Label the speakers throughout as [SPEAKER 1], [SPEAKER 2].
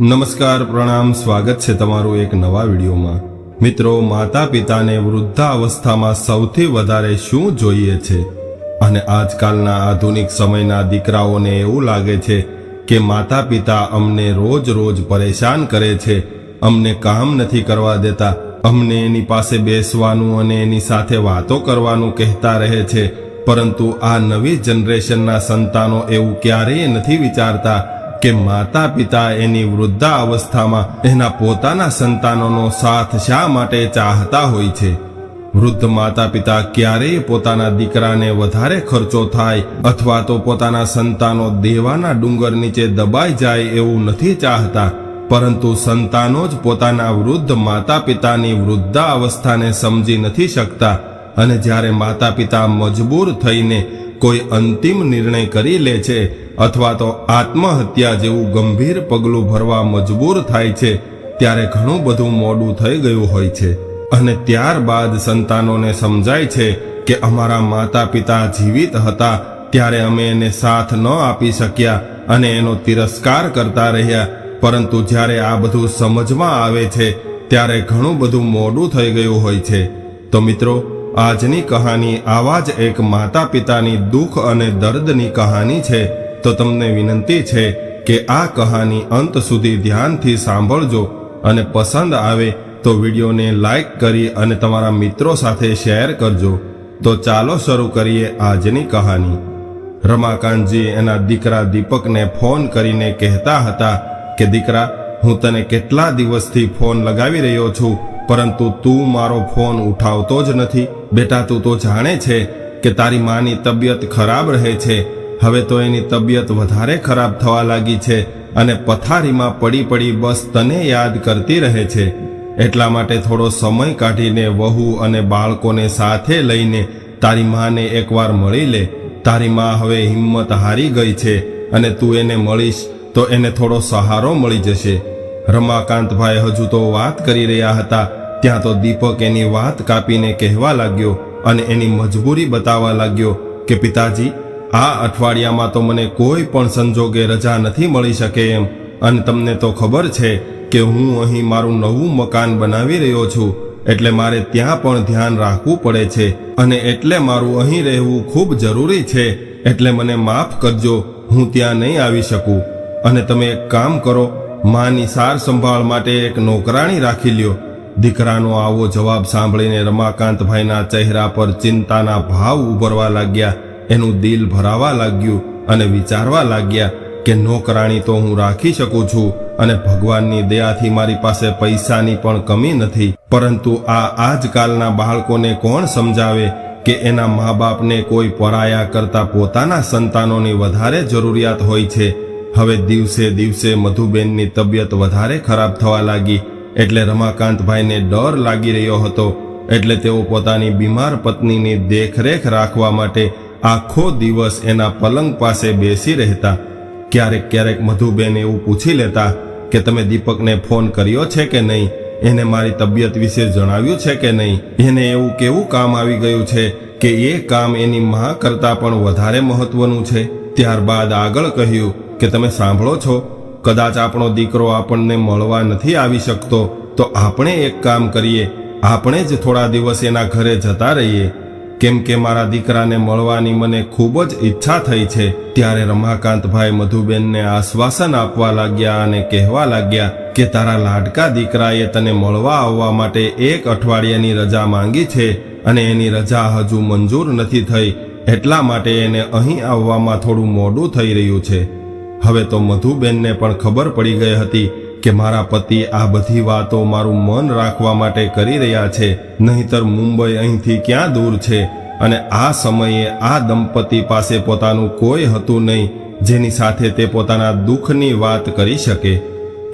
[SPEAKER 1] નમસ્કાર, પ્રણામ, સ્વાગત છે તમારું એક નવા વિડીયોમાં. મિત્રો માતા પિતાને વૃદ્ધાવસ્થામાં સૌથી વધારે શું જોઈએ છે? અને આજકાલના આધુનિક સમયના દીકરાઓને એવું લાગે છે કે માતા પિતા અમને રોજ રોજ પરેશાન કરે છે, અમને કામ નથી કરવા દેતા, અમને એની પાસે બેસવાનું અને એની સાથે વાતો કરવાનું કહેતા રહે છે. પરંતુ આ નવી જનરેશનના સંતાનો એવું ક્યારેય નથી વિચારતા કે માતા પિતા એની વૃદ્ધા અવસ્થામાં એના પોતાના સંતાનોનો સાથ શા માટે ચાહતા હોય છે? વૃદ્ધ માતા પિતા ક્યારેય પોતાના દીકરાને વધારે ખર્ચો થાય અથવા તો પોતાના સંતાનો દેવાના ડુંગર નીચે દબાઈ જાય એવું નથી ચાહતા, પરંતુ સંતાનો જ પોતાના વૃદ્ધ માતા પિતાની વૃદ્ધા અવસ્થાને સમજી નથી શકતા અને જ્યારે માતા પિતા મજબૂર થઈને કોઈ અંતિમ નિર્ણય કરી લે છે અથવા તો આત્મહત્યા જેવું ગંભીર પગલું ભરવા મજબૂર થાય છે, ત્યારે ઘણું બધું મોડું થઈ ગયું હોય છે. અને ત્યારબાદ સંતાનોને સમજાય છે કે અમારા માતા પિતા જીવિત હતા, ત્યારે અમે એને સાથ ન આપી શક્યા અને એનો તિરસ્કાર કરતા રહ્યા. પરંતુ જ્યારે આ બધું સમજમાં આવે છે, ત્યારે ઘણું બધું મોડું થઈ ગયું હોય છે. તો મિત્રો, આજની કહાની આવા જ એક માતા પિતાની દુઃખ અને દર્દની કહાની છે. તો તમને વિનંતી છે કે આ કહાની અંત સુધી ધ્યાનથી સાંભળજો અને પસંદ આવે તો વિડીયોને લાઈક કરી અને તમારા મિત્રો સાથે શેર કરજો. તો ચાલો શરૂ કરીએ આજની કહાની. રમાકાંતજી એના દીકરા દીપકને ફોન કરીને કહેતા હતા કે, દીકરા, હું તને કેટલા દિવસથી ફોન લગાવી રહ્યો છું, પરંતુ તું મારો ફોન ઉઠાવતો જ નથી. બેટા, તું તો જાણે છે કે તારી માની તબિયત ખરાબ રહે છે. હવે તો એની તબિયત વધારે ખરાબ થવા લાગી છે અને પથારીમાં પડી પડી બસ તને યાદ કરતી રહે છે. એટલા માટે થોડો સમય કાઢીને વહુ અને બાળકોને સાથે લઈને તારી માને એકવાર મળી લે. તારી માં હવે હિંમત હારી ગઈ છે અને તું એને મળીશ તો એને થોડો સહારો મળી જશે. રમાકાંતભાઈ હજુ તો વાત કરી રહ્યા હતા. ત્યાં તો દીપક એની વાત કાપીને કહેવા લાગ્યો અને એની મજબૂરી બતાવવા લાગ્યો કે, પિતાજી આ અઠવાડિયામાં તો મને કોઈ પણ સંજોગે રજા નથી મળી શકે. એમ અને તમને તો ખબર છે કે હું અહીં મારું નવું મકાન બનાવી રહ્યો છું, એટલે મારે ત્યાં પણ ધ્યાન રાખવું પડે છે. અને એટલે મારું અહીં રહેવું ખૂબ જરૂરી છે, એટલે મને માફ કરજો, હું ત્યાં નહીં આવી શકું. અને તમે એક કામ કરો, માની સાર સંભાળ માટે એક નોકરાણી રાખી લ્યો. દીકરાનો આવો જવાબ સાંભળીને રમાકાંતભાઈના ચહેરા પર ચિંતાના ભાવ ઉભરવા લાગ્યા. એનું દિલ ભરાવા લાગ્યું અને વિચારવા લાગ્યા કે નોકરાણી તો હું રાખી શકું છું અને ભગવાનની દયાથી મારી પાસે પૈસાની પણ કમી નથી. પરંતુ આ આજકાલના બાળકોને કોણ સમજાવે કે એના મા બાપને કોઈ પરાયા કરતા પોતાના સંતાનોની વધારે જરૂરિયાત હોય છે? હવે દિવસે દિવસે મધુબેનની તબિયત વધારે ખરાબ થવા લાગી એટલે રમાકાંતભાઈને ડર લાગી રહ્યો હતો. એટલે તેઓ પોતાની બીમાર પત્નીની દેખરેખ રાખવા માટે આખો દિવસ એના પલંગ પાસે બેસી રહેતા. ક્યારેક ક્યારેક મધુબેન એવું પૂછી લેતા કે તમે દીપકને ફોન કર્યો છે કે નહીં? એને મારી તબિયત વિશે જણાવ્યું છે કે નહીં? એને એવું કેવું કામ આવી ગયું છે કે એ કામ એની મા કરતાં પણ વધારે મહત્વનું છે? ત્યારબાદ આગળ કહ્યું કે તમે સાંભળો છો, કદાચ આપણો દીકરો આપણને મળવા નથી આવી શકતો, તો આપણે એક કામ કરીએ. આપણે જ થોડા દિવસ એના ઘરે જતા રહીએ. કેમ કે મારા દીકરાને મળવાની મને ખૂબ જ ઈચ્છા થઈ છે. ત્યારે રમાકાંતભાઈ મધુબેનને આશ્વાસન આપવા લાગ્યા અને કહેવા લાગ્યા કે તારા લાડકા દીકરાએ તને મળવા આવવા માટે એક અઠવાડિયાની રજા માંગી છે અને એની રજા હજુ મંજૂર નથી થઈ. એટલા માટે એને અહીં આવવામાં થોડું મોડું થઈ રહ્યું છે. હવે તો મધુબેનને પણ ખબર પડી ગઈ હતી કે મારા પતિ આ બધી વાતો મારું મન રાખવા માટે કરી રહ્યા છે, નહીતર મુંબઈ અહીંથી ક્યાં દૂર છે? અને આ સમયે આ દંપતી પાસે પોતાનું કોઈ હતું નહીં, જેની સાથે તે પોતાના દુઃખની વાત કરી શકે.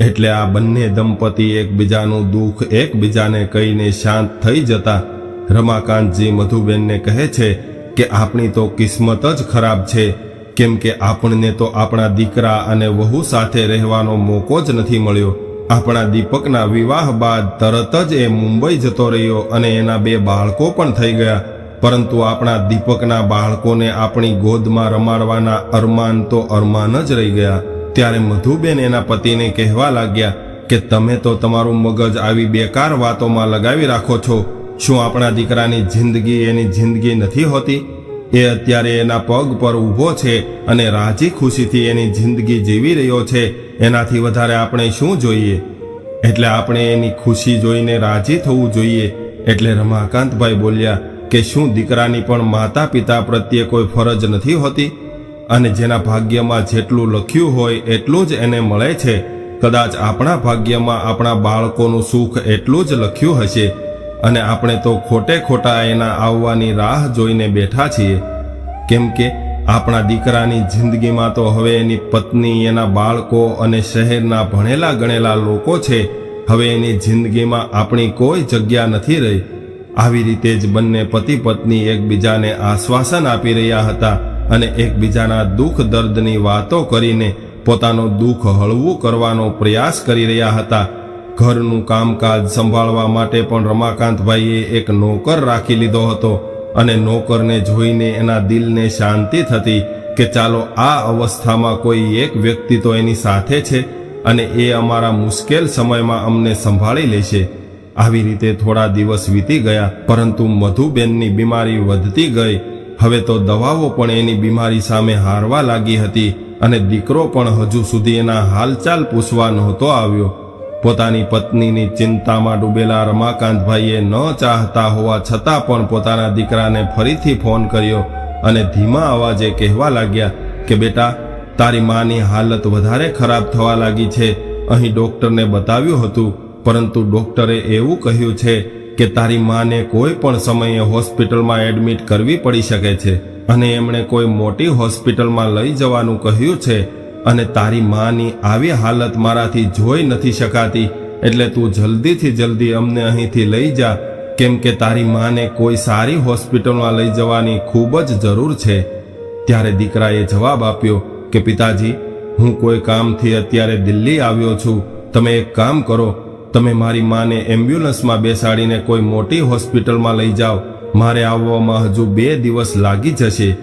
[SPEAKER 1] એટલે આ બંને દંપતી એકબીજાનું દુઃખ એકબીજાને કહીને શાંત થઈ જતા. રમાકાંતજી મધુબેનને કહે છે કે, આપણી તો કિસ્મત જ ખરાબ છે. કેમ કે આપણને તો આપણા દીકરા અને વહુ સાથે રહેવાનો મોકો જ નથી મળ્યો. આપણા દીપકના વિવાહ બાદ તરત જ એ મુંબઈ જતો રહ્યો અને એના બે બાળકો પણ થઈ ગયા. પરંતુ આપણા દીપકના બાળકોને આપણી ગોદમાં રમાડવાના અરમાન તો અરમાન જ રહી ગયા. ત્યારે મધુબેન એના પતિને કહેવા લાગ્યા કે તમે તો તમારું મગજ આવી બેકાર વાતોમાં લગાવી રાખો છો. શું આપણા દીકરાની જિંદગી એની જિંદગી નથી હોતી? એ અત્યારે એના પગ પર ઊભો છે અને રાજી ખુશીથી એની જિંદગી જીવી રહ્યો છે. એનાથી વધારે આપણે શું જોઈએ? એટલે આપણે એની ખુશી જોઈને રાજી થવું જોઈએ. એટલે રમાકાંતભાઈ બોલ્યા કે શું દીકરાની પણ માતા પિતા પ્રત્યે કોઈ ફરજ નથી હોતી? અને જેના ભાગ્યમાં જેટલું લખ્યું હોય એટલું જ એને મળે છે. કદાચ આપણા ભાગ્યમાં આપણા બાળકોનું સુખ એટલું જ લખ્યું હશે. અને આપણે તો ખોટે ખોટા એના આવવાની રાહ જોઈને બેઠા છીએ. કેમ કે આપણા દીકરાની જિંદગીમાં તો હવે એની પત્ની, એના બાળકો અને શહેરના ભણેલા ગણેલા લોકો છે. હવે એની જિંદગીમાં આપણી કોઈ જગ્યા નથી રહી. આવી રીતે જ બંને પતિ પત્ની એકબીજાને આશ્વાસન આપી રહ્યા હતા અને એકબીજાના દુઃખ દર્દની વાતો કરીને પોતાનું દુઃખ હળવું કરવાનો પ્રયાસ કરી રહ્યા હતા. ઘરનું કામકાજ સંભાળવા માટે પણ રમાકાંતભાઈએ એક નોકર રાખી લીધો હતો અને નોકરને જોઈને એના દિલને શાંતિ થતી કે ચાલો આ અવસ્થામાં કોઈ એક વ્યક્તિ તો એની સાથે છે અને એ અમારા મુશ્કેલ સમયમાં અમને સંભાળી લેશે. આવી રીતે થોડા દિવસ વીતી ગયા, પરંતુ મધુબેનની બીમારી વધતી ગઈ. હવે તો દવાઓ પણ એની બીમારી સામે હારવા લાગી હતી અને દીકરો પણ હજુ સુધી એના હાલચાલ પૂછવા નહોતો આવ્યો. પોતાની પત્નીની ચિંતામાં ડૂબેલા રમાકાંતભાઈએ ન ચાહતા હોવા છતાં પણ પોતાના દીકરાને ફરીથી ફોન કર્યો અને ધીમા અવાજે કહેવા લાગ્યા કે, બેટા, તારી માની હાલત વધારે ખરાબ થવા લાગી છે. અહીં ડોક્ટરને બતાવ્યું હતું, પરંતુ ડોક્ટરે એવું કહ્યું છે કે, તારી માને કોઈ પણ સમયે હોસ્પિટલમાં એડમિટ કરવી પડી શકે છે. અને એમણે કોઈ મોટી હોસ્પિટલમાં લઈ જવાનું કહ્યું છે અને તારી માની આવી હાલત મારાથી જોઈ નથી શકાતી, એટલે તું જલ્દીથી જલ્દી અમને અહીંથી લઈ જા. કેમ કે તારી માને કોઈ સારી હોસ્પિટલમાં લઈ જવાની ખૂબ જ જરૂર છે. ત્યારે દીકરાએ જવાબ આપ્યો કે, પિતાજી, હું કોઈ કામથી અત્યારે દિલ્હી આવ્યો છું. તમે એક કામ કરો. તમે મારી માને એમ્બ્યુલન્સમાં બેસાડીને કોઈ મોટી હોસ્પિટલમાં લઈ જાઓ. મારે આવવામાં હજુ બે દિવસ લાગી જશે.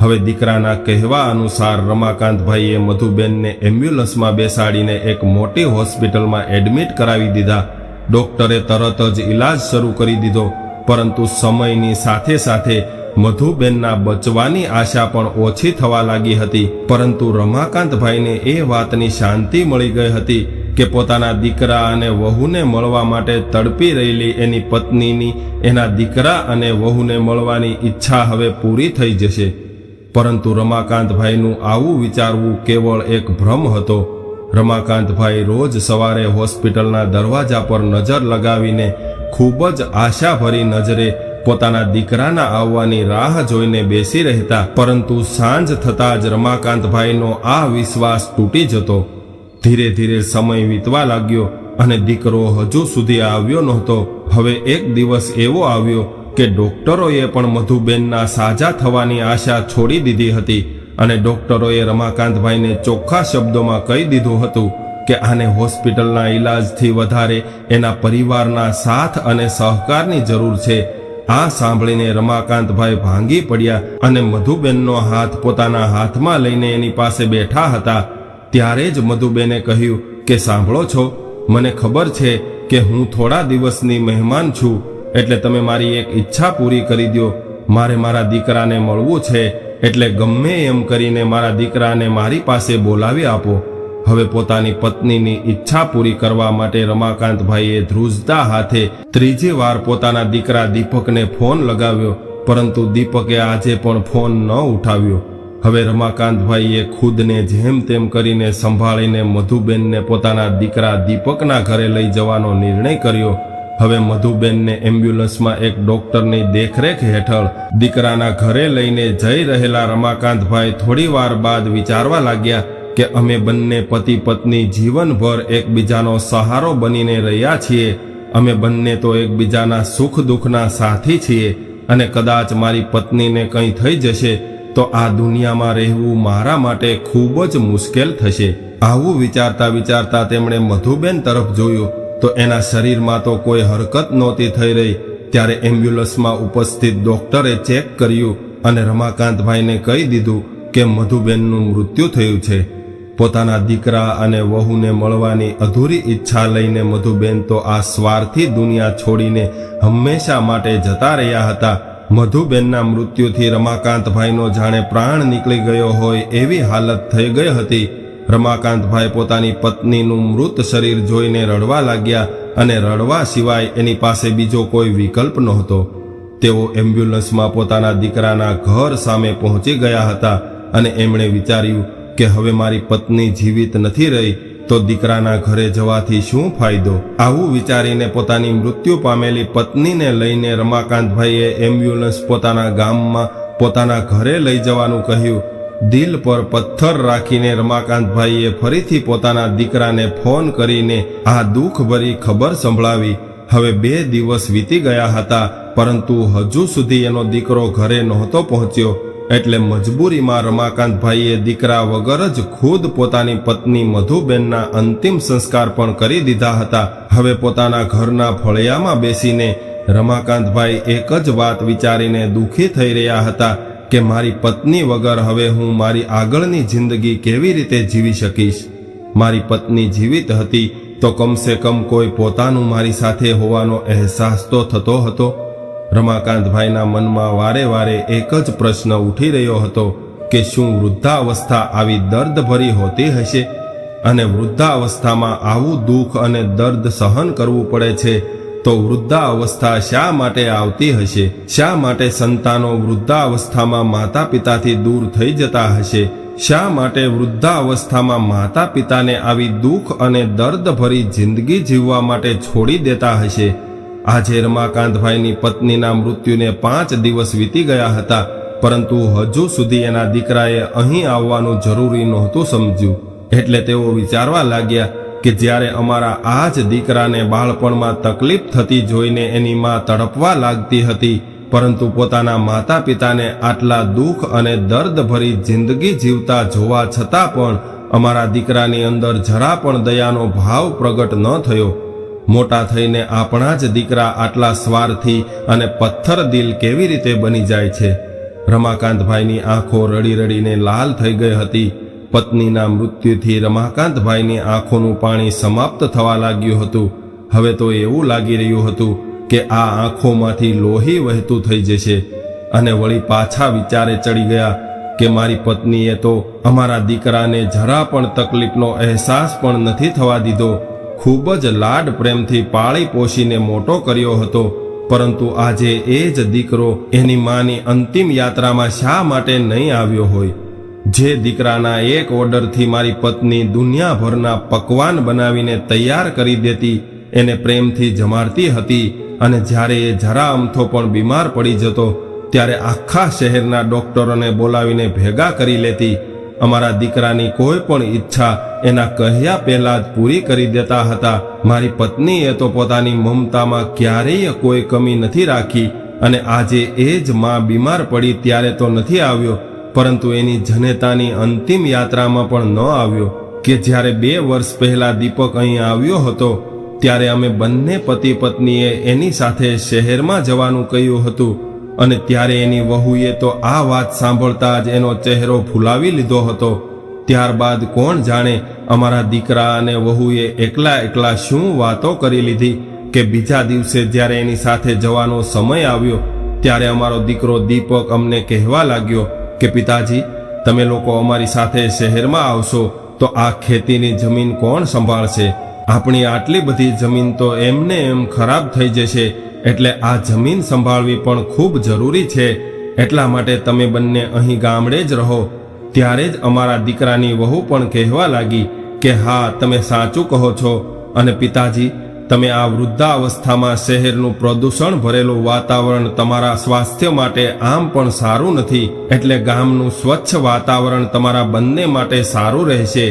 [SPEAKER 1] હવે દીકરાના કહેવા અનુસાર રમાકાંતભાઈએ મધુબેનને એમ્બ્યુલન્સમાં બેસાડીને એક મોટી હોસ્પિટલમાં એડમિટ કરાવી દીધા. ડોક્ટરે તરત જ ઈલાજ શરૂ કરી દીધો, પરંતુ સમયની સાથે સાથે મધુબેનના બચવાની આશા પણ ઓછી થવા લાગી હતી. પરંતુ રમાકાંતભાઈને એ વાતની શાંતિ મળી ગઈ હતી કે પોતાના દીકરા અને વહુને મળવા માટે તડપી રહેલી એની પત્નીની એના દીકરા અને વહુને મળવાની ઈચ્છા હવે પૂરી થઈ જશે. પરંતુ રમાકાંતભાઈનું આવું વિચારવું કેવળ એક ભ્રમ હતો. રમાકાંતભાઈ રોજ સવારે હોસ્પિટલના દરવાજા પર નજર લગાવીને ખૂબ જ આશાભરી નજરે પોતાના દીકરાના આવવાની રાહ જોઈને બેસી રહેતા, પરંતુ સાંજ થતાં જ રમાકાંતભાઈનો આ વિશ્વાસ તૂટી જતો. ધીરે ધીરે સમય વીતવા લાગ્યો અને દીકરો હજુ સુધી આવ્યો નહોતો. હવે એક દિવસ એવો આવ્યો કે ડોક્ટરોએ પણ મધુબેનના સાજા થવાની આશા છોડી દીધી હતી અને ડોક્ટરોએ રમાકાંતભાઈને ચોખ્ખા શબ્દોમાં કહી દીધું હતું કે આને હોસ્પિટલના ઈલાજથી વધારે એના પરિવારના સાથ અને સહકારની જરૂર છે. આ સાંભળીને રમાકાંતભાઈ ભાંગી પડ્યા અને મધુબેનનો હાથ પોતાના હાથમાં લઈને એની પાસે બેઠા હતા. ત્યારે જ મધુબેને કહ્યું કે સાંભળો છો, મને ખબર છે કે હું થોડા દિવસની મહેમાન છું. એટલે તમે મારી એક ઈચ્છા પૂરી કરી દો મારે મારા દીકરાને મળવું છે, એટલે ગમે એમ કરીને મારા દીકરાને મારી પાસે બોલાવી આપો. હવે પોતાની પત્નીની ઈચ્છા પૂરી કરવા માટે રમાકાંતભાઈએ ધ્રુજતા હાથે ત્રીજી વાર પોતાના દીકરા દીપકને ફોન લગાવ્યો, પરંતુ દીપકે આજે પણ ફોન ન ઉઠાવ્યો. હવે રમાકાંતભાઈએ ખુદને જેમ તેમ કરીને સંભાળીને મધુબેનને પોતાના દીકરા દીપકના ઘરે લઈ જવાનો નિર્ણય કર્યો. હવે મધુબેનને એમ્બ્યુલન્સમાં એક ડોક્ટરની દેખરેખ હેઠળ દીકરાના ઘરે લઈને જઈ રહેલા રમાકાંતભાઈ થોડી વાર બાદ વિચારવા લાગ્યા કે અમે બંને પતિ પત્ની જીવનભર એકબીજાનો સહારો બનીને રહ્યા છીએ. અમે બંને તો એકબીજાના સુખ દુઃખના સાથી છીએ અને કદાચ મારી પત્નીને કંઈ થઈ જશે તો આ દુનિયામાં રહેવું મારા માટે ખૂબ જ મુશ્કેલ થશે. આવું વિચારતા વિચારતા તેમણે મધુબેન તરફ જોયું તો એના શરીરમાં તો કોઈ હરકત નહોતી થઈ રહી. ત્યારે એમ્બ્યુલન્સમાં ઉપસ્થિત ડોક્ટરે ચેક કર્યું અને રમાકાંતભાઈને કહી દીધું કે મધુબેનનું મૃત્યુ થયું છે. પોતાના દીકરા અને વહુને મળવાની અધૂરી ઈચ્છા લઈને મધુબેન તો આ સ્વાર્થી દુનિયા છોડીને હંમેશા માટે જતા રહ્યા હતા. મધુબેનના મૃત્યુથી રમાકાંતભાઈનો જાણે પ્રાણ નીકળી ગયો હોય એવી હાલત થઈ ગઈ હતી. રમાકાંતભાઈ પોતાની પત્નીનું મૃત શરીર જોઈને રડવા લાગ્યા અને રડવા સિવાય એની પાસે બીજો કોઈ વિકલ્પ નહોતો. તેઓ એમ્બ્યુલન્સમાં પોતાના દીકરાના ઘર સામે પહોંચી ગયા હતા અને એમણે વિચાર્યું કે હવે મારી પત્ની જીવિત નથી રહી, તો દીકરાના ઘરે જવાથી શું ફાયદો? આવું વિચારીને પોતાની મૃત્યુ પામેલી પત્નીને લઈને રમાકાંતભાઈએ એમ્બ્યુલન્સ પોતાના ગામમાં પોતાના ઘરે લઈ જવાનું કહ્યું. દિલ પર પથ્થર રાખીને રમાકાંતભાઈએ ફરીથી પોતાના દીકરાને ફોન કરીને આ દુઃખભરી ખબર સંભળાવી. હવે બે દિવસ વીતી ગયા હતા, પરંતુ હજુ સુધી એનો દીકરો ઘરે નહોતો પહોંચ્યો. એટલે મજબૂરીમાં રમાકાંતભાઈએ દીકરા વગર જ ખુદ પોતાની પત્ની મધુબેનના અંતિમ સંસ્કાર પણ કરી દીધા હતા. હવે પોતાના ઘરના ફળિયામાં બેસીને રમાકાંતભાઈ એક જ વાત વિચારીને દુઃખી થઈ રહ્યા હતા. કે મારી પત્ની વગર હવે હું મારી આગળની જિંદગી કેવી રીતે જીવી શકીશ? મારી પત્ની જીવિત હતી તો કમસે કમ કોઈ પોતાનું મારી સાથે હોવાનો અહેસાસ તો થતો હતો. રમાકાંતભાઈના મનમાં વારે વારે એક જ પ્રશ્ન ઉઠી રહ્યો હતો કે શું વૃદ્ધાવસ્થા આવી દર્દભરી હોતી હશે? અને વૃદ્ધાવસ્થામાં આવું દુઃખ અને દર્દ સહન કરવું પડે છે તો વૃદ્ધાવસ્થા શા માટે આવતી હશે? શા માટે સંતાનો વૃદ્ધાવસ્થામાં માતા પિતાથી દૂર થઈ જતા હશે? શા માટે વૃદ્ધાવસ્થામાં માતા પિતાને આવી દુઃખ અને દર્દભરી જિંદગી જીવવા માટે છોડી દેતા હશે? આજે રમાકાંતભાઈની પત્નીના મૃત્યુને પાંચ દિવસ વીતી ગયા હતા, પરંતુ હજુ સુધી એના દીકરાએ અહીં આવવાનું જરૂરી નહોતું સમજ્યું. એટલે તેઓ વિચારવા લાગ્યા કે જ્યારે અમારા આ જ દીકરાને બાળપણમાં તકલીફ થતી જોઈને એની માં તડપવા લાગતી હતી, પરંતુ પોતાના માતા પિતાને આટલા દુઃખ અને દર્દભરી જિંદગી જીવતા જોવા છતાં પણ અમારા દીકરાની અંદર જરા પણ દયાનો ભાવ પ્રગટ ન થયો. મોટા થઈને આપણા જ દીકરા આટલા સ્વાર્થી અને પથ્થર દિલ કેવી રીતે બની જાય છે? રમાકાંતભાઈની આંખો રડી રડીને લાલ થઈ ગઈ હતી. પત્નીના મૃત્યુથી રમાકાંતભાઈની આંખોનું પાણી સમાપ્ત થવા લાગ્યું હતું. હવે તો એવું લાગી રહ્યું હતું કે આ આંખોમાંથી લોહી વહેતું થઈ જશે અને વળી પાછા વિચારે ચડી ગયા કે મારી પત્નીએ તો અમારા દીકરાને જરા પણ તકલીફનો અહેસાસ પણ નથી થવા દીધો. ખૂબ જ લાડ પ્રેમથી પાળી પોષીને મોટો કર્યો હતો. પરંતુ આજે એ જ દીકરો એની માની અંતિમ યાત્રામાં શા માટે નહીં આવ્યો હોય? જે દીકરાના એક ઓર્ડરથી મારી પત્ની દુનિયાભરના પકવાન બનાવીને તૈયાર કરી દેતી, એને પ્રેમથી જમાડતી હતી અને જ્યારે એ જરા અમથો પણ બીમાર પડી જતો, ત્યારે આખા શહેરના ડોક્ટરોને બોલાવીને ભેગા કરી લેતી. અમારા દીકરાની કોઈ પણ ઈચ્છા એના કહ્યા પહેલા જ પૂરી કરી દેતા હતા. મારી પત્નીએ તો પોતાની મમતામાં ક્યારેય કોઈ કમી નથી રાખી અને આજે એ જ માં બીમાર પડી ત્યારે તો નથી આવ્યો. પરંતુ એની જનેતાની અંતિમ યાત્રામાં પણ ન આવ્યો કે જ્યારે બે વર્ષ પહેલા દીપક અહીં આવ્યો હતો, ત્યારે અમે બંને પતિ પત્નીએ એની સાથે શહેરમાં જવાનું કહ્યું હતું અને ત્યારે એની વહુએ તો આ વાત સાંભળતા જ એનો ચહેરો ફૂલાવી લીધો હતો. ત્યારબાદ કોણ જાણે અમારા દીકરા અને વહુએ એકલા એકલા શું વાતો કરી લીધી કે બીજા દિવસે જ્યારે એની સાથે જવાનો સમય આવ્યો, ત્યારે અમારો દીકરો દીપક અમને કહેવા લાગ્યો કે પિતાજી, તમે લોકો અમારી સાથે શહેરમાં આવશો, તો આ ખેતીની જમીન કોણ સંભાળશે? આપણી આટલી બધી જમીન તો એમને એમ ખરાબ થઈ જશે, એટલે આ જમીન સંભાળવી પણ ખૂબ જરૂરી છે. એટલા માટે તમે બંને અહીં ગામડે જ રહો. ત્યારે જ અમારા દીકરાની વહુ પણ કહેવા લાગી કે, હા, તમે સાચું કહો છો. અને પિતાજી તમે આ વૃદ્ધાવસ્થામાં શહેરનું પ્રદૂષણ ભરેલું વાતાવરણ તમારા સ્વાસ્થ્ય માટે આમ પણ સારું નથી, એટલે ગામનું સ્વચ્છ વાતાવરણ તમારા બંને માટે સારું રહેશે.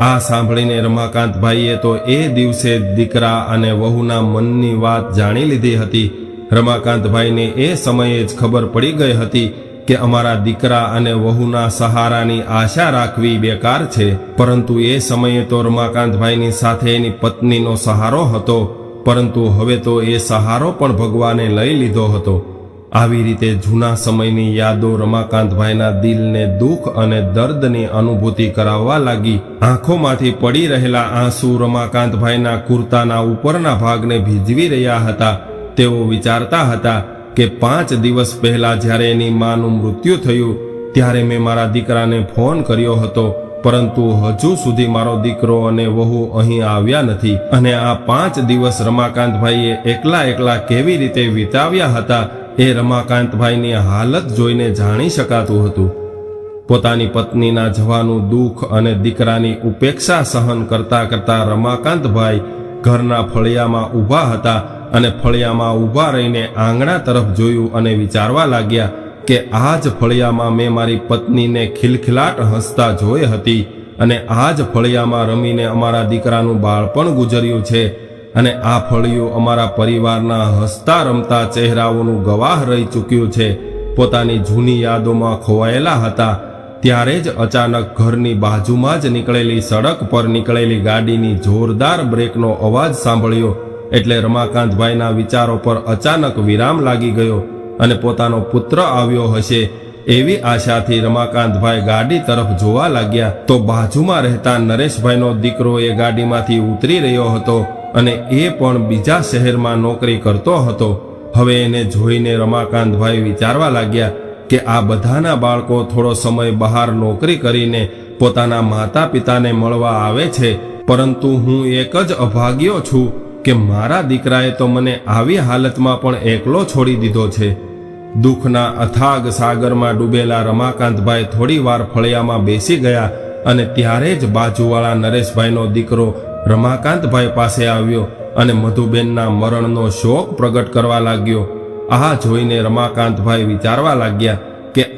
[SPEAKER 1] આ સાંભળીને રમાકાંતભાઈએ તો એ દિવસે દીકરા અને વહુના મનની વાત જાણી લીધી હતી. રમાકાંતભાઈને એ સમયે જ ખબર પડી ગઈ હતી કે અમારા દીકરા અને વહુના સહારાની આશા રાખવી બેકાર છે. પરંતુ એ સમયે તો રમાકાંતભાઈની સાથે એની પત્નીનો સહારો હતો, પરંતુ હવે તો એ સહારો પણ ભગવાને લઈ લીધો હતો. આવી રીતે જૂના સમયની યાદો રમાકાંતભાઈના દિલને દુઃખ અને દર્દની અનુભૂતિ કરાવવા લાગી. આંખોમાંથી પડી રહેલા આંસુ રમાકાંતભાઈના કુર્તાના ઉપરના ભાગને ભીજવી રહ્યા હતા. તેઓ વિચારતા હતા કે પાંચ દિવસ પહેલા જ્યારે એની માનું મૃત્યુ થયું, ત્યારે મેં મારા દીકરાને ફોન કર્યો હતો, પરંતુ હજુ સુધી મારો દીકરો અને વહુ અહીં આવ્યા નથી અને આ પાંચ દિવસ રમાકાંતભાઈએ એકલા એકલા કેવી રીતે વિતાવ્યા હતા એ રમાકાંતભાઈની હાલત જોઈને જાણી શકાતું હતું. પોતાની પત્નીના જવાનું દુઃખ અને દીકરાની ઉપેક્ષા સહન કરતા કરતા રમાકાંતભાઈ ઘરના ફળિયામાં ઊભા હતા અને ફળિયામાં ઊભા રહીને આંગણા તરફ જોયું અને વિચારવા લાગ્યા કે આ જ ફળિયામાં મેં મારી પત્નીને ખિલખિલાટ હસતા જોઈ હતી અને આ જ ફળિયામાં રમીને અમારા દીકરાનું બાળપણ ગુજર્યું છે અને આ ફળિયું અમારા પરિવારના હસતા રમતા ચહેરાઓનું ગવાહ રહી ચૂક્યું છે. પોતાની જૂની યાદોમાં ખોવાયેલા હતા. ત્યારે જ અચાનક ઘરની બાજુમાં જ નીકળેલી સડક પર નીકળેલી ગાડીની જોરદાર બ્રેકનો અવાજ સાંભળ્યો. એટલે રમાકાંતભાઈના વિચારો પર અચાનક વિરામ લાગી ગયો અને પોતાનો પુત્ર આવ્યો હશે એવી આશાથી રમાકાંતભાઈ ગાડી તરફ જોવા લાગ્યા. તો બાજુમાં રહેતા નરેશભાઈનો દીકરો એ ગાડીમાંથી ઉતરી રહ્યો હતો અને એ પણ બીજા શહેરમાં નોકરી કરતો હતો. હવે એને જોઈને રમાકાંતભાઈ વિચારવા લાગ્યા કે આ બધાના બાળકો થોડો સમય બહાર નોકરી કરીને પોતાના માતા પિતાને મળવા આવે છે, પરંતુ હું એક જ અભાગ્યો છું. કે મારા દીકરાએ તો મને આવી હાલતમાં પણ એકલો છોડી દીધો છે. દુઃખના અથાગ સાગરમાં ડૂબેલા રમાકાંતભાઈ થોડી વાર ફળિયામાં બેસી ગયા અને ત્યારે જ બાજુવાળા નરેશભાઈનો દીકરો રમાકાંતભાઈ પાસે આવ્યો અને મધુબેનના મરણનો શોક પ્રગટ કરવા લાગ્યો. આ જોઈને રમાકાંતભાઈ વિચારવા લાગ્યા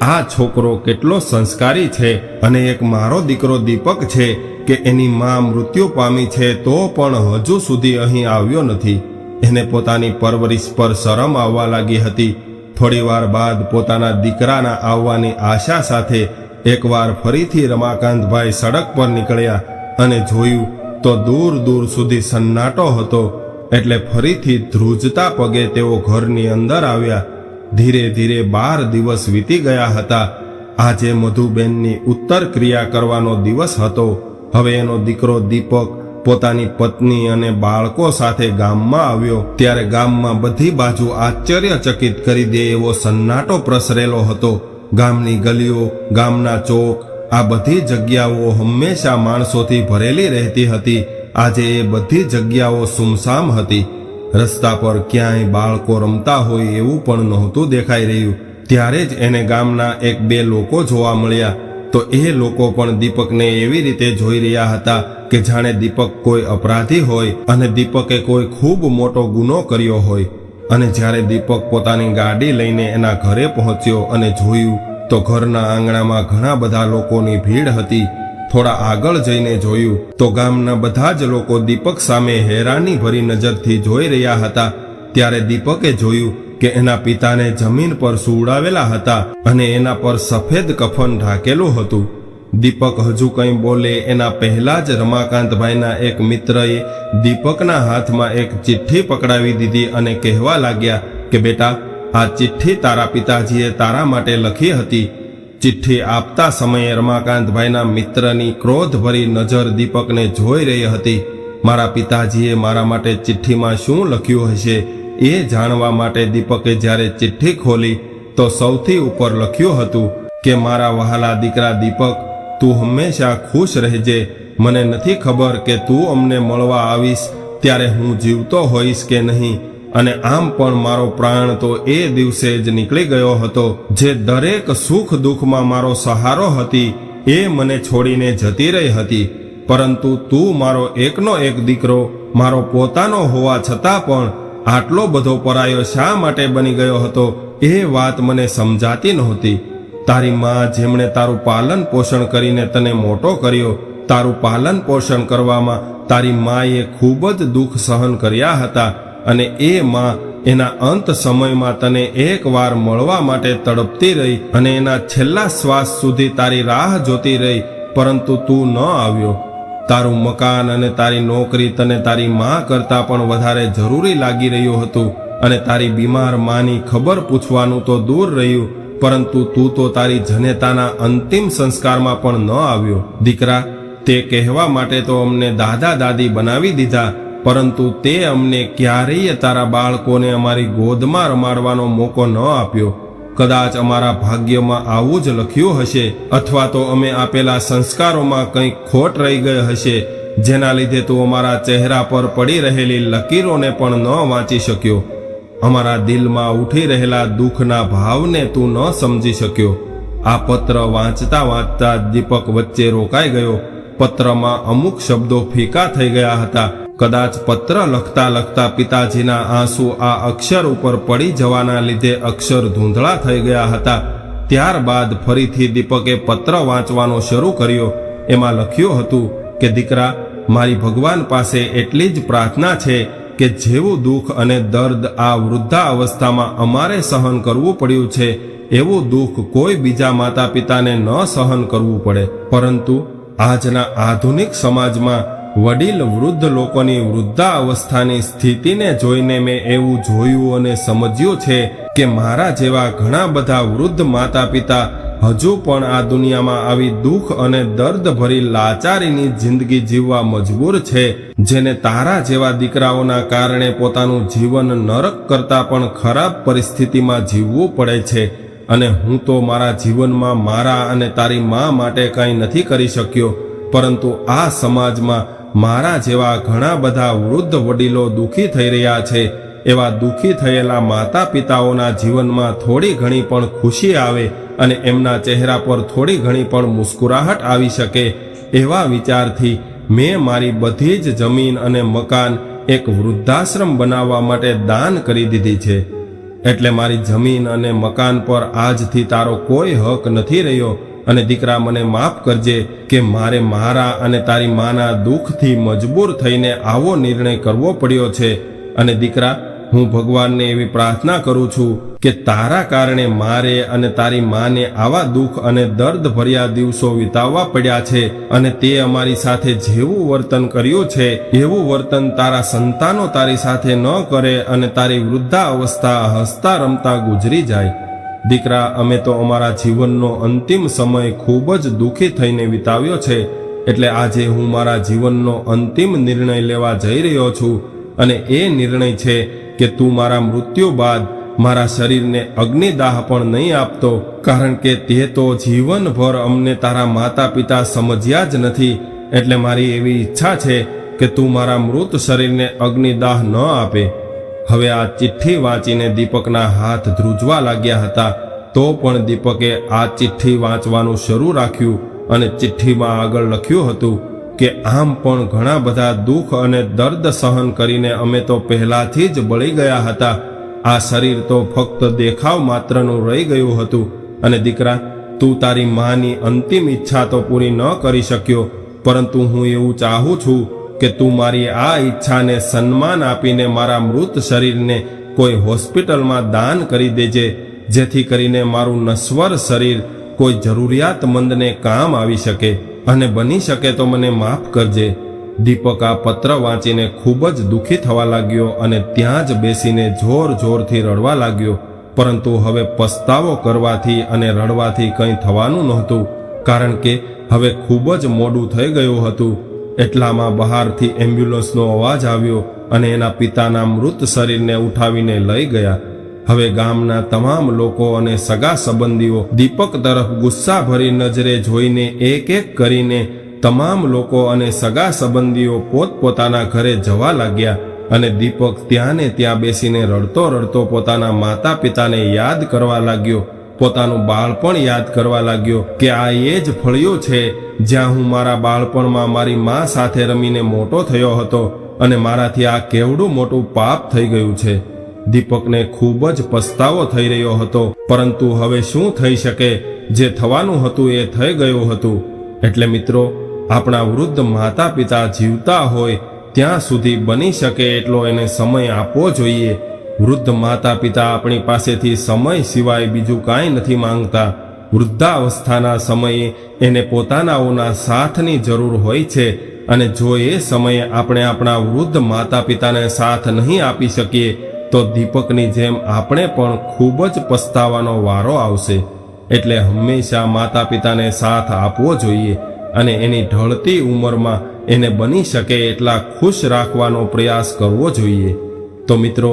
[SPEAKER 1] આ છોકરો કેટલો સંસ્કારી છે અને એક મારો દીકરો દીપક છે કે એની માં મૃત્યુ પામી છે તો પણ હજુ સુધી અહીં આવ્યો નથી. એને પોતાની પરવરિશ પર શરમ આવવા લાગી હતી. થોડીવાર બાદ પોતાના દીકરાના આવવાની આશા સાથે એકવાર ફરીથી રમાકાંતભાઈ સડક પર નીકળ્યા અને જોયું તો દૂર દૂર સુધી સન્નાટો હતો. એટલે ફરીથી ધ્રુજતા પગે તેઓ ઘરની અંદર આવ્યા. ધીરે ધીરે બાર દિવસ વીતી ગયા હતા. આજે મધુબેનની ઉત્તર ક્રિયા કરવાનો દિવસ હતો. હવે એનો દીકરો દીપક પોતાની પત્ની અને બાળકો સાથે ગામમાં આવ્યો. ત્યારે ગામમાં બધી બાજુ આશ્ચર્યચકિત કરી દે એવો સન્નાટો પ્રસરેલો હતો. ગામની ગલીઓ, ગામના ચોક, આ બધી જગ્યાઓ હંમેશા માણસોથી ભરેલી રહેતી હતી. આજે એ બધી જગ્યાઓ સુમસામ હતી. રસ્તા પર ક્યાંય બાળકો રમતા હોય એવું પણ નહોતું દેખાઈ રહ્યું. ત્યારે જ એને ગામના એક બે લોકો જોવા મળ્યા. તો એ લોકો પણ દીપકને એવી રીતે જોઈ રહ્યા હતા કે જાણે દીપક કોઈ અપરાધી હોય અને દીપકે કોઈ ખૂબ મોટો ગુનો કર્યો હોય. અને જ્યારે દીપક પોતાની ગાડી લઈને એના ઘરે પહોંચ્યો અને જોયું, તો ઘરના આંગણામાં ઘણા બધા લોકોની ભીડ હતી. થોડા આગળ જઈને જોયું તો ગામના બધા જ લોકો દીપક સામે હેરાની ભરી નજરથી જોઈ રહ્યા હતા. ત્યારે દીપકે જોયું કે એના પિતાને જમીન પર સુવડાવેલા હતા અને એના પર સફેદ કફન ઢાકેલું હતું. દીપક હજુ કંઈ બોલે એના પહેલા જ રમાકાંતભાઈના એક મિત્રએ દીપકના હાથમાં એક ચિઠ્ઠી પકડાવી દીધી અને કહેવા લાગ્યા કે, બેટા, આ ચિઠ્ઠી તારા પિતાજીએ તારા માટે લખી હતી. ચિઠ્ઠી આપતા સમયે રમાકાંતભાઈના મિત્રની ક્રોધભરી નજર દીપકને જોઈ રહી હતી. મારા પિતાજીએ મારા માટે ચિઠ્ઠીમાં શું લખ્યું હશે એ જાણવા માટે દીપકે જ્યારે ચિઠ્ઠી ખોલી તો સૌથી ઉપર લખ્યું હતું કે, મારા વહાલા દીકરા દીપક, તું હંમેશા ખુશ રહેજે. મને નથી ખબર કે તું અમને મળવા આવીશ ત્યારે હું જીવતો હોઈશ કે નહીં. અને આમ પણ મારો પ્રાણ તો એ દિવસે જ નીકળી ગયો હતો, જે દરેક સુખ દુઃખમાં મારો સહારો હતી, એ મને છોડીને જતી રહી હતી. પરંતુ તું મારો એકનો એક દીકરો, મારો પોતાનો હોવા છતાં પણ આટલો બધો પરાયો શા માટે બની ગયો હતો એ વાત મને સમજાતી નહોતી. તારી માં જેમણે તારું પાલન પોષણ કરીને તને મોટો કર્યો, તારું પાલન પોષણ કરવામાં તારી માએ ખૂબ જ દુઃખ સહન કર્યા હતા. અને એ માં એના અંત સમયમાં તને એકવાર મળવા માટે તડપતી રહી અને એના છેલ્લા શ્વાસ સુધી તારી રાહ જોતી રહી, પરંતુ તું ન આવ્યો. તારું મકાન અને તારી નોકરી તને તારી માં કરતાં પણ વધારે જરૂરી લાગી રહ્યું હતું અને તારી બીમાર માની ખબર પૂછવાનું તો દૂર રહ્યું, પરંતુ તું તો તારી જનેતાના અંતિમ સંસ્કારમાં પણ ન આવ્યો. દીકરા, તે કહેવા માટે તો અમને દાદા દાદી બનાવી દીધા પરંતુ તે અમને ક્યારેય તારા બાળકોને અમારી ગોદમાં રમાડવાનો મોકો ન આપ્યો. કદાચ અમારા ભાગ્યમાં આવું જ લખ્યું હશે અથવા તો અમે આપેલા સંસ્કારોમાં કંઈક ખોટ રહી ગઈ હશે, જેના લીધે તું અમારા ચહેરા પર પડી રહેલી લકીરોને પણ ન વાંચી શક્યો. અમારા દિલમાં ઉઠી રહેલા દુઃખના ભાવને તું ન સમજી શક્યો. આ પત્ર વાંચતા વાંચતા દીપક વચ્ચે રોકાઈ ગયો. પત્રમાં અમુક શબ્દો ફીકા થઈ ગયા હતા. કદાચ પત્ર લખતા લખતા પિતાજીના આંસુ આ અક્ષર ઉપર પડી જવાના લીધે અક્ષર ધૂંધળા થઈ ગયા હતા. ત્યારબાદ ફરીથી દીપકે પત્ર વાંચવાનો શરૂ કર્યો. એમાં લખ્યું હતું કે, દીકરા, મારી ભગવાન પાસે એટલી જ પ્રાર્થના છે કે જેવું દુઃખ અને દર્દ આ વૃદ્ધા અવસ્થામાં અમારે સહન કરવું પડ્યું છે, એવું દુઃખ કોઈ બીજા માતા પિતાને ન સહન કરવું પડે. પરંતુ આજના આધુનિક સમાજમાં વડીલ વૃદ્ધ લોકોની વૃદ્ધા અવસ્થાની સ્થિતિને જોઈને મેં એવું જોયું અને સમજ્યું છે કે મારા જેવા ઘણા બધા વૃદ્ધ માતા પિતા હજુ પણ આ દુનિયામાં આવી દુઃખ અને દર્દ ભરી લાચારીની જિંદગી જીવવા મજબૂર છે, જેને તારા જેવા દીકરાઓના કારણે પોતાનું જીવન નરક કરતા પણ ખરાબ પરિસ્થિતિમાં જીવવું પડે છે અને હું તો મારા જીવનમાં મારા અને તારી મા માટે કંઈ નથી કરી શક્યો, પરંતુ આ સમાજમાં મારા જેવા ઘણા બધા વૃદ્ધ વડીલો દુઃખી થઈ રહ્યા છે. એવા દુઃખી થયેલા માતા પિતાઓના જીવનમાં થોડી ઘણી પણ ખુશી આવે અને એમના ચહેરા પર થોડી ઘણી પણ મુસ્કુરાહટ આવી શકે. એવા વિચારથી મેં મારી બધી જ જમીન અને મકાન એક વૃદ્ધાશ્રમ બનાવવા માટે દાન કરી દીધી છે. એટલે મારી જમીન અને મકાન પર આજથી તારો કોઈ હક નથી રહ્યો. અને દીકરા મને માફ કરજે કે મારે મારા અને તારી માના દુઃખથી મજબૂર થઈને આવો નિર્ણય કરવો પડ્યો છે. અને દીકરા, હું ભગવાનને એવી પ્રાર્થના કરું છું કે તારા કારણે મારે અને તારી માને આવા દુઃખ અને દર્દ ભર્યા દિવસો વિતાવવા પડ્યા છે અને તે અમારી સાથે જેવું વર્તન કર્યું છે, એવું વર્તન તારા સંતાનો તારી સાથે ન કરે અને તારી વૃદ્ધા અવસ્થા હસતા રમતા ગુજરી જાય. દીકરા, અમે તો અમારા જીવનનો અંતિમ સમય ખૂબ જ દુઃખી થઈને વિતાવ્યો છે, એટલે આજે હું મારા જીવનનો અંતિમ નિર્ણય લેવા જઈ રહ્યો છું અને એ નિર્ણય છે કે તું મારા મૃત્યુ બાદ મારા શરીરને અગ્નિદાહ પણ નહીં આપતો, કારણ કે તે તો જીવનભર અમને તારા માતા પિતા સમજ્યા જ નથી, એટલે મારી એવી ઈચ્છા છે કે તું મારા મૃત શરીરને અગ્નિદાહ ન આપે. હવે આ ચિઠ્ઠી વાંચીને દીપકના હાથ ધ્રુજવા લાગ્યા હતા. તો પણ દીપકે આ ચિઠ્ઠી વાંચવાનું શરૂ રાખ્યું અને ચિઠ્ઠીમાં આગળ લખ્યું હતું કે, આમ પણ ઘણા બધા દુઃખ અને દર્દ સહન કરીને અમે તો પહેલાથી જ બળી ગયા હતા. આ શરીર તો ફક્ત દેખાવ માત્રનું રહી ગયું હતું. અને દીકરા, તું તારી માની અંતિમ ઈચ્છા તો પૂરી ન કરી શક્યો, પરંતુ હું એવું ચાહું છું કે તું મારી આ ઈચ્છાને સન્માન આપીને મારા મૃત શરીરને કોઈ હોસ્પિટલમાં દાન કરી દેજે, જેથી કરીને મારું નશ્વર શરીર કોઈ જરૂરિયાતમંદને કામ આવી શકે અને બની શકે તો મને માફ કરજે. દીપક આ પત્ર વાંચીને ખૂબ જ દુઃખી થવા લાગ્યો અને ત્યાં જ બેસીને જોર જોરથી રડવા લાગ્યો. પરંતુ હવે પસ્તાવો કરવાથી અને રડવાથી કંઈ થવાનું નહોતું, કારણ કે હવે ખૂબ જ મોડું થઈ ગયું હતું. એટલામાં બહારથી એમ્બ્યુલન્સનો અવાજ આવ્યો અને એના પિતાના મૃત શરીરને ઉઠાવીને લઈ ગયા. હવે ગામના તમામ લોકો અને સગા સંબંધીઓ દીપક તરફ ગુસ્સા ભરી નજરે જોઈને એક એક કરીને તમામ લોકો અને સગા સંબંધીઓ પોતપોતાના ઘરે જવા લાગ્યા અને દીપક ત્યાં ને ત્યાં બેસીને રડતો રડતો પોતાના માતા પિતાને યાદ કરવા લાગ્યો. પોતાનું બાળપણ યાદ કરવા લાગ્યો કે આ એ જ ફળિયું છે, જ્યાં હું મારા બાળપણમાં મારી મા સાથે રમીને મોટો થયો હતો અને મારાથી આ કેવડું મોટું પાપ થઈ ગયું છે. દીપકને ખૂબ જ પસ્તાવો થઈ રહ્યો હતો, પરંતુ હવે શું થઈ શકે? જે થવાનું હતું એ થઈ ગયું હતું. એટલે મિત્રો, આપણા વૃદ્ધ માતા પિતા જીવતા હોય, ત્યાં સુધી બની શકે એટલો એને સમય આપવો જોઈએ. વૃદ્ધ માતા પિતા આપણી પાસેથી સમય સિવાય બીજું કાંઈ નથી માંગતા. વૃદ્ધાવસ્થાના સમયે એને પોતાનાઓના સાથની જરૂર હોય છે અને જો એ સમયે આપણે આપણા વૃદ્ધ માતા પિતાને સાથ નહીં આપી શકીએ, તો દીપકની જેમ આપણે પણ ખૂબ જ પસ્તાવાનો વારો આવશે. એટલે હંમેશા માતા પિતાને સાથ આપવો જોઈએ અને એની ઢળતી ઉંમરમાં એને બની શકે એટલા ખુશ રાખવાનો પ્રયાસ કરવો જોઈએ. તો મિત્રો